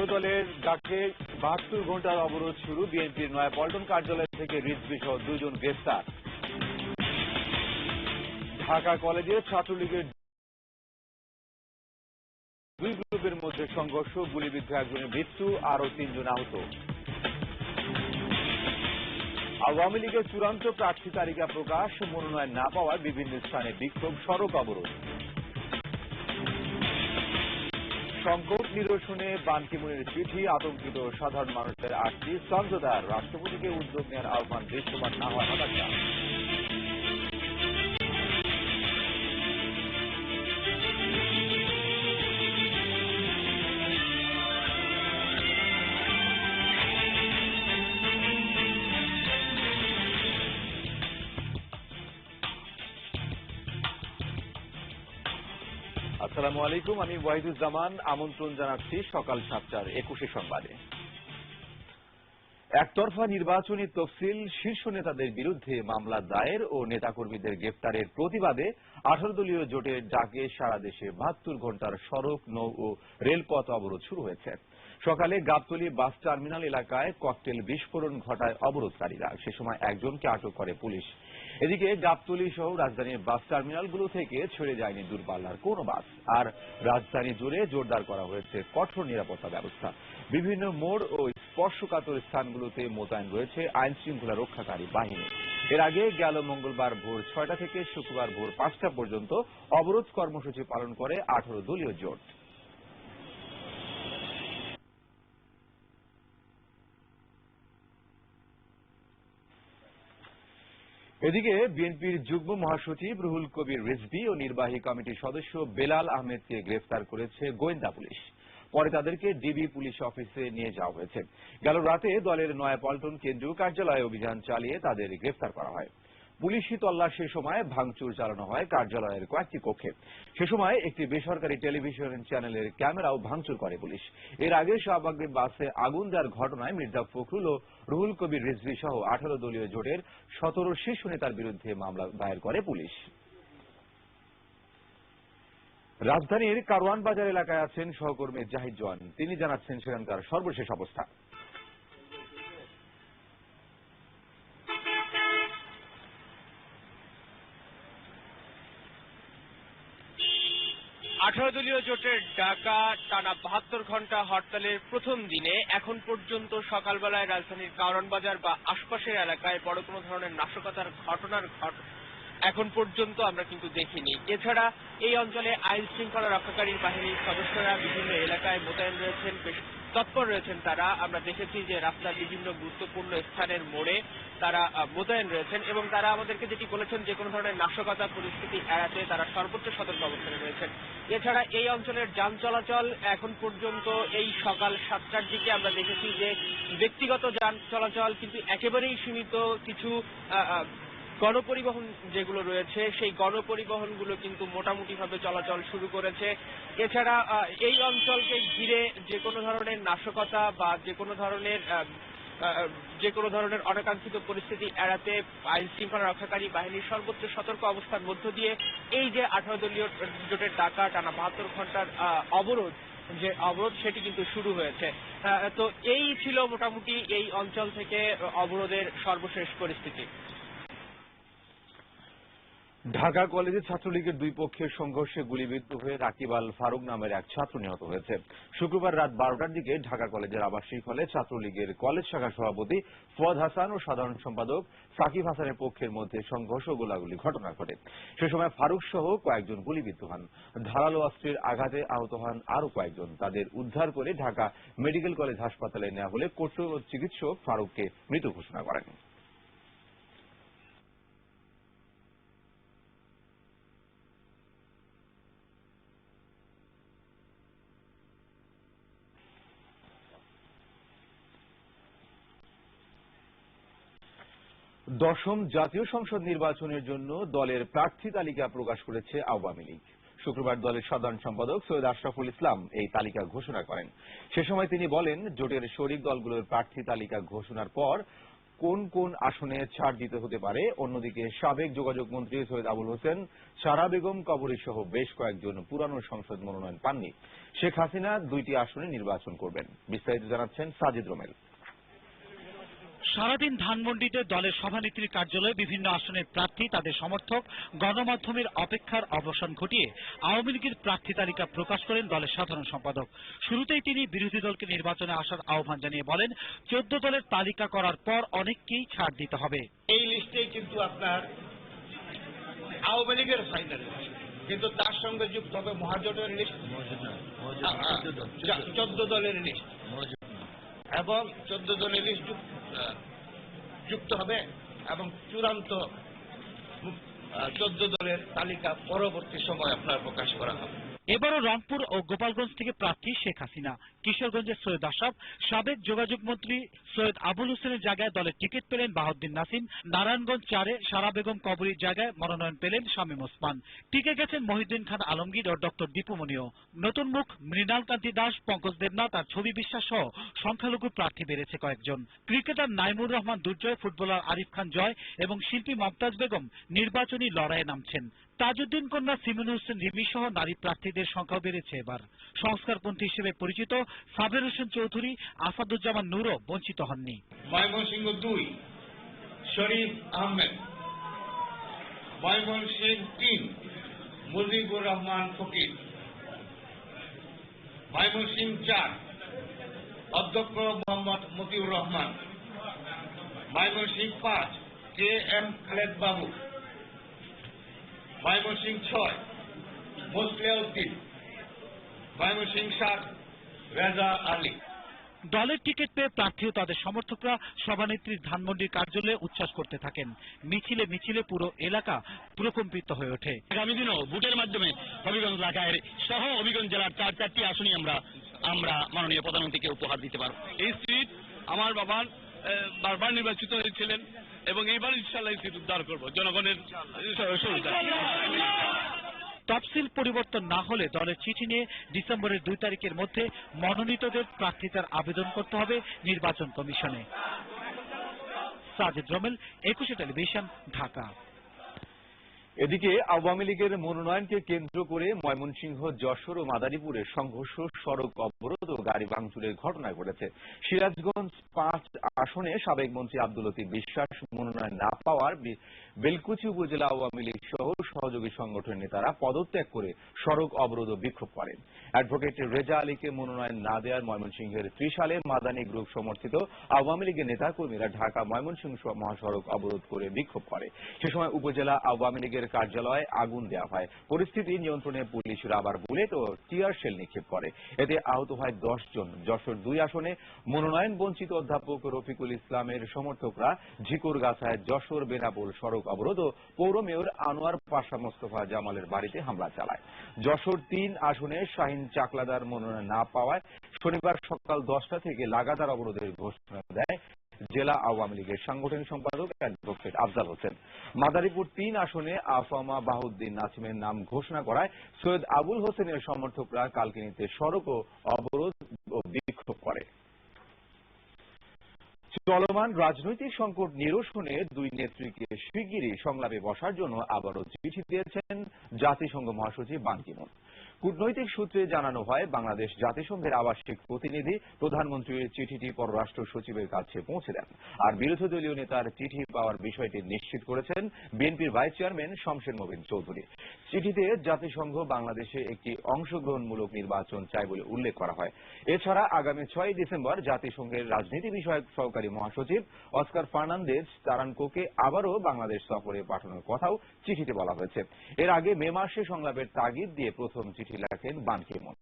আঠারো দলের ডাকে বাহাত্তর ঘণ্টার অবরোধ শুরু বিএনপির নয়াপল্টন কার্যালয় থেকে রিজভি সহ দুজন গ্রেফতার ঢাকা কলেজে ছাত্রলীগের দুই গ্রুপের মধ্যে সংঘর্ষ, গুলিবিদ্ধ একজনের মৃত্যু, আরও তিনজন আহত। আওয়ামী লীগের চূড়ান্ত প্রার্থী তালিকা প্রকাশ, মনোনয়ন না পাওয়ায় বিভিন্ন স্থানে বিক্ষোভ, সড়ক অবরোধ। সংকট নিরসনে বানকিমুনের চিঠি, আতঙ্কিত সাধারণ মানুষের আর্থিক সঞ্জদার রাষ্ট্রপতিকে উদ্যোগ নেওয়ার আহ্বান দৃশ্যমান না হওয়ার হতাশা। আসসালামু আলাইকুম, আমি ওয়াহিদুজ্জামান, আমন্ত্রণ জানাচ্ছি সকাল সাতটার একুশে সংবাদে। একতরফা নির্বাচনী তফসিল শীর্ষ নেতাদের বিরুদ্ধে মামলা দায়ের ও নেতাকর্মীদের গ্রেফতারের প্রতিবাদে আঠারো দলীয় জোটের ডাকে সারা দেশে বাহাত্তর ঘণ্টার সড়ক, নৌ ও রেলপথ অবরোধ শুরু হয়েছে। সকালে গাবতলী বাস টার্মিনাল এলাকায় ককটেল বিস্ফোরণ ঘটায় অবরোধকারীরা। সে সময় একজনকে আটক করে পুলিশ। এদিকে গাবতলী সহ রাজধানীর বাস টার্মিনালগুলো থেকে ছেড়ে যায়নি দূরপাল্লার কোনো বাস। আর রাজধানী জুড়ে জোরদার করা হয়েছে কঠোর নিরাপত্তা ব্যবস্থা। বিভিন্ন মোড় ও স্পর্শকাতর স্থানগুলোতে মোতায়েন রয়েছে আইন শৃঙ্খলা রক্ষাকারী বাহিনী। এর আগে গেল মঙ্গলবার ভোর ছয়টা থেকে শুক্রবার ভোর পাঁচটা পর্যন্ত অবরোধ কর্মসূচি পালন করে আঠারো দলীয় জোট। এদিকে বিএনপির যুগ্ম মহাসচিব রুহুল কবির রিজভি ও নির্বাহী কমিটির সদস্য বেলাল আহমেদকে গ্রেফতার করেছে গোয়েন্দা পুলিশ। পরে তাদেরকে ডিবি পুলিশ অফিসে নিয়ে যাওয়া হয়েছে। গেল রাতে দলের নয়াপল্টন কেন্দ্রীয় কার্যালয়ে অভিযান চালিয়ে তাদের গ্রেফতার করা হয়। পুলিশি তল্লাশির সময় ভাঙচুর চালানো হয়, কার্যালয়ের কয়েকটি কক্ষে। সে সময় একটি বেসরকারি টেলিভিশন চ্যানেলের ক্যামেরাও ভাঙচুর করে পুলিশ। এর আগে শাহবাগে বাসে আগুন দেওয়ার ঘটনায় মির্জা ফখরুল ও রুহুল কবির রিজভি সহ আঠারো দলীয় জোটের সতেরো শীর্ষ নেতার বিরুদ্ধে মামলা দায়ের করে পুলিশ। রাজধানীর কারওয়ান বাজার এলাকায় আছেন সহকর্মী জাহিদ জওয়ান তিনি জানাচ্ছেন সেখানকার সর্বশেষ অবস্থা। দলীয় জোটের ডাকা টানা বাহাত্তর ঘণ্টা হরতালের প্রথম দিনে এখন পর্যন্ত সকালবেলায় রাজধানীর কারণ বাজার বা আশপাশের এলাকায় বড় কোনো ধরনের নাশকতার ঘটনার ঘট এখন পর্যন্ত আমরা কিন্তু দেখিনি। এছাড়া এই অঞ্চলে আইন শৃঙ্খলা রক্ষাকারী বাহিনীর সদস্যরা বিভিন্ন এলাকায় মোতায়েন রয়েছেন, বেশ তৎপর রয়েছেন তারা। আমরা দেখেছি যে রাস্তার বিভিন্ন গুরুত্বপূর্ণ স্থানের মোড়ে তারা মোতায়েন রয়েছেন এবং তারা আমাদেরকে যেটি বলেছেন যে কোনো ধরনের নাশকতা পরিস্থিতি এড়াতে তারা সর্বোচ্চ সতর্ক অবস্থানে রয়েছেন। এছাড়া এই অঞ্চলের যান চলাচল এখন পর্যন্ত এই সকাল সাতটার দিকে আমরা দেখেছি যে ব্যক্তিগত যান চলাচল কিন্তু একেবারেই সীমিত। কিছু গণপরিবহন যেগুলো রয়েছে, সেই গণপরিবহনগুলো কিন্তু মোটামুটিভাবে চলাচল শুরু করেছে। এছাড়া এই অঞ্চলকে ঘিরে যে কোনো ধরনের নাশকতা বা যে কোনো ধরনের যে কোনো ধরনের অনাকাঙ্ক্ষিত পরিস্থিতি এড়াতে আইন শৃঙ্খলা রক্ষাকারী বাহিনীর সর্বোচ্চ সতর্ক অবস্থার মধ্য দিয়ে এই যে আঠারো দলীয় জোটের ডাকা টানা বাহাত্তর ঘণ্টার অবরোধ, যে অবরোধ, সেটি কিন্তু শুরু হয়েছে। তো এই ছিল মোটামুটি এই অঞ্চল থেকে অবরোধের সর্বশেষ পরিস্থিতি। ঢাকা কলেজে ছাত্রলীগের দুই পক্ষের সংঘর্ষে গুলিবিদ্ধ হয়ে রাকিব আল ফারুক নামের এক ছাত্র নিহত হয়েছে। শুক্রবার রাত বারোটার দিকে ঢাকা কলেজের আবাসিক হলে ছাত্রলীগের কলেজ শাখা সভাপতি ফুয়াদ হাসান ও সাধারণ সম্পাদক সাকিব হাসানের পক্ষের মধ্যে সংঘর্ষ গোলাগুলি ঘটনা ঘটে। সে সময় ফারুক সহ কয়েকজন গুলিবিদ্ধ হন। ধারালো অস্ত্রের আঘাতে আহত হন আরও কয়েকজন। তাদের উদ্ধার করে ঢাকা মেডিকেল কলেজ হাসপাতালে নেওয়া হলে কর্তব্য চিকিৎসক ফারুককে মৃত ঘোষণা করেন। দশম জাতীয় সংসদ নির্বাচনের জন্য দলের প্রার্থী তালিকা প্রকাশ করেছে আওয়ামী লীগ। শুক্রবার দলের সাধারণ সম্পাদক সৈয়দ আশরাফুল ইসলাম এই তালিকা ঘোষণা করেন। সে সময় তিনি বলেন, জোটের শরিক দলগুলোর প্রার্থী তালিকা ঘোষণার পর কোন কোন আসনে ছাড় দিতে হতে পারে। অন্যদিকে সাবেক যোগাযোগ মন্ত্রী সৈয়দ আবুল হোসেন, সারা বেগম কবরী সহ বেশ কয়েকজন পুরানো সংসদ মনোনয়ন পাননি। শেখ হাসিনা দুইটি আসনে নির্বাচন করবেন। বিস্তারিত জানাচ্ছেন সাজিদ রোমেল। সারাদিন ধানমন্ডিতে দলের সভানেত্রীর কার্যালয়ে বিভিন্ন আসনের প্রার্থী তাদের সমর্থক গণমাধ্যমের অপেক্ষার অবসান ঘটিয়ে আওয়ামী লীগের প্রার্থী তালিকা প্রকাশ করেন দলের সাধারণ সম্পাদক। শুরুতেই তিনি বিরোধী দলকে নির্বাচনে আসার আহ্বান জানিয়ে বলেন চোদ্দ দলের তালিকা করার পর অনেককেই ছাড় দিতে হবে। এই লিস্টে কিন্তু আপনার আওয়ামী লীগের ফাইনাল কিন্তু তার সঙ্গে যুক্ত হবে মহাজোটের লিস্ট চোদ্দ দলের লিস্ট এবং চোদ্দ দলের লিস্ট যুক্ত হবে এবং চূড়ান্ত চোদ্দ দলের তালিকা পরবর্তী সময় আপনার প্রকাশ করা হবে। এবারও রংপুর ও গোপালগঞ্জ থেকে প্রার্থী শেখ হাসিনা। কিশোরগঞ্জের সৈয়দ আশরাফ, সাবেক যোগাযোগ মন্ত্রী সৈয়দ আবুল হোসেনের জায়গায় দলের টিকিট পেলেন বাহাউদ্দিন নাসিম, নারায়ণগঞ্জ চারে সারা বেগম কবরীর জায়গায় মনোনয়ন পেলেন শামীম ওসমান। টিকে গেছেন মহিউদ্দিন খান আলমগীর ও ডক্টর দীপুমণিও নতুন মুখ মৃণাল কান্তি দাস, পঙ্কজ দেবনাথ আর ছবি বিশ্বাস সহ সংখ্যালঘু প্রার্থী বেড়েছে কয়েকজন। ক্রিকেটার নাইমুর রহমান দুর্জয়, ফুটবলার আরিফ খান জয় এবং শিল্পী মমতাজ বেগম নির্বাচনী লড়াইয়ে নামছেন। তাজউদ্দিন কন্যা সিমুল হোসেন রিমি সহ নারী প্রার্থীদের সংখ্যাও বেড়েছে এবার। সংস্কারপন্থী হিসেবে পরিচিত সাবের হোসেন চৌধুরী, আসাদুজ্জামান নূরও বঞ্চিত হননি। ময়মনসিংহ দুই, শরীফ আহমেদ। ময়মনসিংহ তিন, মুজিবুর রহমান ফকির। ময়মনসিংহ চার, অধ্যক্ষ মোহাম্মদ মতিউর রহমান। ময়মনসিংহ পাঁচ, কে এম খালেদ বাবু। ময়মনসিংহ ছয় মোসলেউদ্দিন ময়মনসিংহ সাত রেজা আলী। দলের টিকিট পেয়ে প্রার্থী ও তাদের সমর্থকরা সভানেত্রীর ধানমন্ডির কার্যালয়ে উচ্ছ্বাস করতে থাকেন। মিছিলে মিছিলে পুরো এলাকা প্রকম্পিত হয়ে ওঠে। আগামী দিনও ভোটের মাধ্যমে হবিগঞ্জ এলাকায় সহ হবিগঞ্জ জেলার চার চারটি আসনই আমরা আমরা মাননীয় প্রধানমন্ত্রীকে উপহার দিতে পারব। এই সিট আমার বাবার বারবার নির্বাচিত হয়েছিলেন এবং এইবার ইনশাল্লাহ সিট উদ্ধার করব। জনগণের তফসিল পরিবর্তন না হলে দলের চিঠি নিয়ে ডিসেম্বরের দুই তারিখের মধ্যে মনোনীতদের প্রার্থিতার আবেদন করতে হবে নির্বাচন কমিশনে। Sajed Rommel, Ekushey television, Dhaka. এদিকে আওয়ামী লীগের মনোনয়নকে কেন্দ্র করে ময়মনসিংহ, যশোর ও মাদারীপুরে সংঘর্ষ, সড়ক অবরোধ ও গাড়ি ভাঙচুরের ঘটনা ঘটেছে। সিরাজগঞ্জ পাঁচ আসনে সাবেক মন্ত্রী আব্দুল বিশ্বাস মনোনয়ন না পাওয়ার বেলকুচি উপজেলা আওয়ামী লীগ সহ সহযোগী সংগঠনের নেতারা পদত্যাগ করে সড়ক অবরোধ ও বিক্ষোভ করেন। অ্যাডভোকেট রেজা আলীকে মনোনয়ন না দেওয়ার ময়মনসিংহের ত্রিশালে মাদানী গ্রুপ সমর্থিত আওয়ামী লীগের নেতাকর্মীরা ঢাকা ময়মনসিংহ মহাসড়ক অবরোধ করে বিক্ষোভ করে। সে সময় উপজেলা আওয়ামী লীগের কার্যালয়ে আগুন দেওয়া হয়। পরিস্থিতি নিয়ন্ত্রণে পুলিশ রাবার বুলেট ও টিয়ার শেল নিক্ষেপ করে। এতে আহত হয় দশ জন। যশোর দুই আসনে মনোনয়ন বঞ্চিত অধ্যাপক রফিকুল ইসলামের সমর্থকরা ঝিকুরগাছায় যশোর বেনাপোল সড়ক অবরোধ ও পৌর মেয়র আনোয়ার পাশা মোস্তফা জামালের বাড়িতে হামলা চালায়। যশোর তিন আসনে শাহিন চাকলাদার মনোনয়ন না পাওয়ায় শনিবার সকাল দশটা থেকে লাগাতার অবরোধের ঘোষণা দেয় জেলা আওয়ামী লীগের সাংগঠনিক সম্পাদক অ্যাডভোকেট আফজাল হোসেন। মাদারীপুর তিন আসনে আফামা বাহুদ্দিন নাসিমের নাম ঘোষণা করায় সৈয়দ আবুল হোসেনের সমর্থকরা কালকিনিতে সড়ক ও অবরোধ ও বিক্ষোভ করে। চলমান রাজনৈতিক সংকট নিরসনে দুই নেত্রীকে শিগগিরই সংলাপে বসার জন্য আবারও চিঠি দিয়েছেন জাতিসংঘ মহাসচিব বান কি মুন। কূটনৈতিক সূত্রে জানানো হয়, বাংলাদেশ জাতিসংঘের আবাসিক প্রতিনিধি, প্রধানমন্ত্রীর চিঠিটি পররাষ্ট্র সচিবের কাছে পৌঁছে দেন। আর বিরোধী দলীয় নেতার চিঠি পাওয়ার বিষয়টি নিশ্চিত করেছেন বিএনপির ভাইস চেয়ারম্যান শমশের মোবিন চৌধুরী। চিঠিতে জাতিসংঘ বাংলাদেশে একটি অংশগ্রহণমূলক নির্বাচন চায় বলে উল্লেখ করা হয়। এছাড়া আগামী ছয় ডিসেম্বর জাতিসংঘের রাজনীতি বিষয়ক সহকারী মহাসচিব অস্কার ফার্নান্দেজ তারানকোকে আবারও বাংলাদেশ সফরে পাঠানোর কথাও চিঠিতে বলা হয়েছে। এর আগে মে মাসে সংলাপের তাগিদ দিয়ে প্রথম চিঠি লেখেন বান কি মুন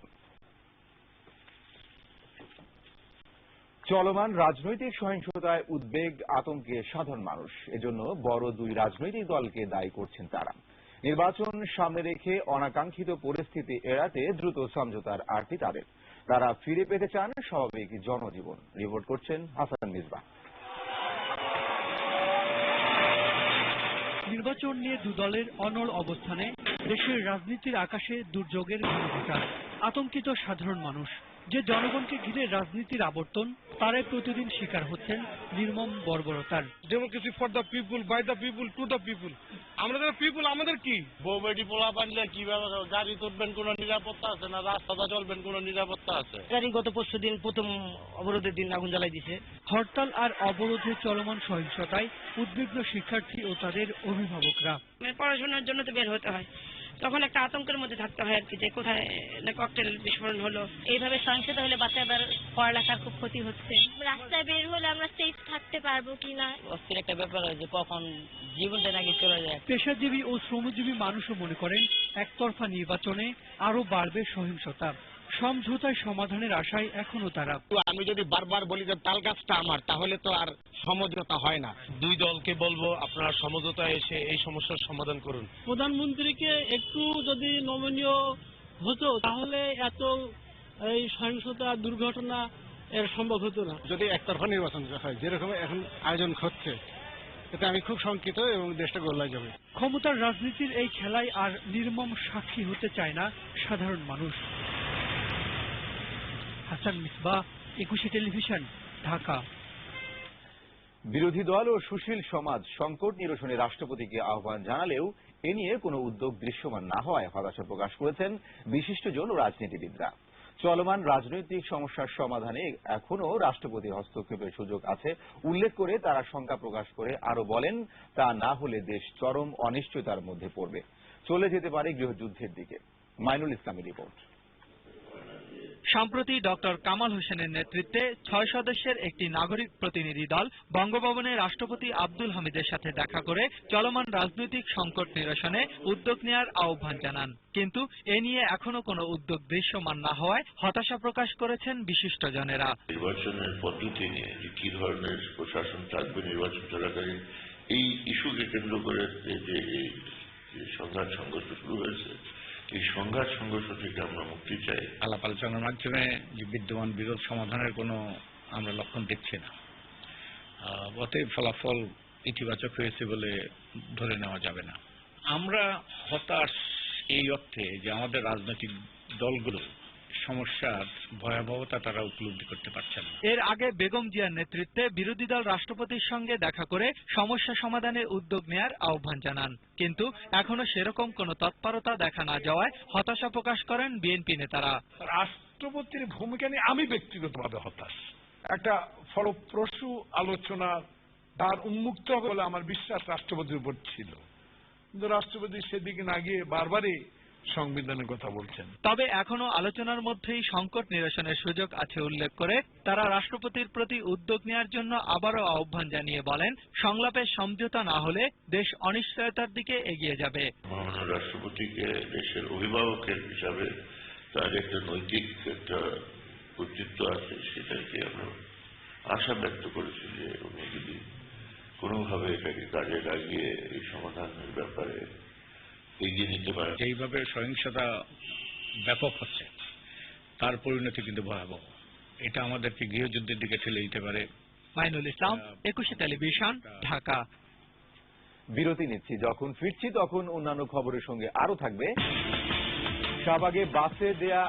চলমান রাজনৈতিক সহিংসতায় উদ্বেগ, আতঙ্কে সাধারণ মানুষ। এজন্য বড় দুই রাজনৈতিক দলকে দায়ী করছেন তারা। নির্বাচন সামনে রেখে অনাকাঙ্ক্ষিত পরিস্থিতি এড়াতে দ্রুত সমঝোতার আরতি তাদের। তারা ফিরে পেতে চান স্বাভাবিক জনজীবন। রিপোর্ট করছেন হাসান মিসবা নির্বাচন নিয়ে দু দলের অবস্থানে দেশের রাজনীতির আকাশে দুর্যোগের ঘনঘটা আতঙ্কিত সাধারণ মানুষ। যে জনগণকে ঘিরে রাজনীতির আবর্তন তারাই প্রতিদিন শিকার হচ্ছেন নির্মম বর্বরতার। Democracy for the people by the people to the people আমরা যারা পিপুল আমাদের কি? বৌবেটি পোলা বানলে কীভাবে গাড়ি তুলবেন কোনো নিরাপত্তা আছে না রাস্তাটা চলবেন কোনো নিরাপত্তা আছে? গাড়ি গত পরশু দিন প্রথম অবরোধের দিন আগুন জ্বালাই দিছে। হরতাল আর অবরোধে চলমান সহিংসতায় উদ্বিগ্ন শিক্ষার্থী ও তাদের অভিভাবকরা। মানে পড়াশোনার জন্য তো বের হতে হয়। তখন একটা আতঙ্কের মধ্যে থাকতে হয় আর কি যে কোথায় ককটেল বিস্ফোরণ হলো। এইভাবে সহিংসতা হলে বাচ্চাদের পড়ালেখার খুব ক্ষতি হচ্ছে। রাস্তায় বের হলে আমরা সেফ থাকতে পারব কিনা? অস্থির একটা ব্যাপার হয় যে কখন জীবনটা নাকি চলে যায়। পেশাজীবী ও শ্রমজীবী মানুষও মনে করেন একতরফা নির্বাচনে আরও বাড়বে সহিংসতা। সমঝোতায় সমাধানের আশায় এখনও তারা আমি যদি বারবার বলি যে তাল গাছটা আমার তাহলে তো আর সমঝোতা হয় না। দুই দলকে বলব আপনারা সমঝোতা এসে এই সমস্যার সমাধান করুন। প্রধানমন্ত্রীকে একটু যদি নমনীয় হতো তাহলে এত এই সহিংসতা দুর্ঘটনা এর সম্ভব হতো না। যদি একতরফা নির্বাচন হয় যেরকম এখন আয়োজন হচ্ছে এতে আমি খুব শঙ্কিত এবং দেশটা গোল্লায় যাবে। ক্ষমতার রাজনীতির এই খেলায় আর নির্মম সাক্ষী হতে চায় না সাধারণ মানুষ। হাসান মিসবা, একুশে টেলিভিশন, ঢাকা। বিরোধী দল ও সুশীল সমাজ সংকট নিরসনে রাষ্ট্রপতিকে আহ্বান জানালেও এ নিয়ে কোনো উদ্যোগ দৃশ্যমান না হওয়ায় হতাশা প্রকাশ করেছেন বিশিষ্টজন ও রাজনীতিবিদরা। চলমান রাজনৈতিক সমস্যার সমাধানে এখনও রাষ্ট্রপতি হস্তক্ষেপের সুযোগ আছে, উল্লেখ করে তারা শঙ্কা প্রকাশ করে আরও বলেন, তা না হলে দেশ চরম অনিশ্চয়তার মধ্যে পড়বে। চলে যেতে পারে গৃহযুদ্ধের দিকে। মাইনুল ইসলামী রিপোর্ট। সম্প্রতি ডক্টর কামাল হোসেনের নেতৃত্বে ছয় সদস্যের একটি নাগরিক প্রতিনিধি দল বঙ্গভবনে রাষ্ট্রপতি আব্দুল হামিদের সাথে দেখা করে চলমান রাজনৈতিক সংকট নিরসনে উদ্যোগ নেওয়ার আহ্বান জানান। কিন্তু এ নিয়ে এখনও কোনো উদ্যোগ দৃশ্যমান না হওয়ায় হতাশা প্রকাশ করেছেন বিশিষ্টজনেরা। নির্বাচনের পদ্ধতি নিয়ে কি ধরনের প্রশাসন থাকবে নির্বাচন চলাকালীন, এই ইস্যুকে কেন্দ্র করে সংঘাত সংঘর্ষ শুরু হয়েছে এই সংঘাত, সংঘর্ষ থেকে আমরা মুক্তি চাই। আলাপ আলোচনার মাধ্যমে যে বিদ্যমান বিরোধ সমাধানের কোনো আমরা লক্ষণ দেখছি না। অতএব ফলাফল ইতিবাচক হয়েছে বলে ধরে নেওয়া যাবে না। আমরা হতাশ এই অর্থে যে আমাদের রাজনৈতিক দলগুলো সমস্যার ভয়াবহতা তারা উপলব্ধি করতে পারছে না। এর আগে বেগম জিয়ার নেতৃত্বে বিরোধী দল রাষ্ট্রপতির সঙ্গে দেখা করে সমস্যা সমাধানের উদ্যোগ নেয়ার আহ্বান জানান। কিন্তু এখনও সেরকম কোনো তৎপরতা দেখা না যাওয়ায় হতাশা প্রকাশ করেন বিএনপি নেতারা। রাষ্ট্রপতির ভূমিকা নিয়ে আমি ব্যক্তিগতভাবে হতাশ। একটা ফলপ্রসূ আলোচনা তার উন্মুক্ত হবে বলে আমার বিশ্বাস রাষ্ট্রপতির উপর ছিল। কিন্তু রাষ্ট্রপতি সেদিকে না গিয়ে বারবারই সংবিধানের কথা বলছেন। তবে এখনও আলোচনার মধ্যেই সংকট নিরসনের সুযোগ আছে উল্লেখ করে তারা রাষ্ট্রপতির প্রতি উদ্যোগ নেওয়ার জন্য আবারও আহ্বান জানিয়ে বলেন সংলাপের সমঝোতা না হলে দেশ অনিশ্চয়তার দিকে এগিয়ে যাবে। রাষ্ট্রপতিকে দেশের অভিভাবকের হিসাবে তার একটা নৈতিক একটা কর্তৃত্ব আছে সেটাকে আমরা আশা ব্যক্ত করেছি যে উনি যদি কোনোভাবে এটাকে কাজে লাগিয়ে এই সমাধানের ব্যাপারে এগিয়ে নিতে পারে। যেইভাবে সহিংসতা ব্যাপক হচ্ছে। তার পরিণতি কিন্তু ভয়াবহ। এটা আমাদেরকে গৃহযুদ্ধের দিকে ঠেলে দিতে পারে। মাইনুল ইসলাম একুশে টেলিভিশন ঢাকা। বিরতি নিচ্ছি। যখন ফিরছি তখন অন্যান্য খবরের সঙ্গে আরও থাকবে। শাহবাগে বাসে দেয়া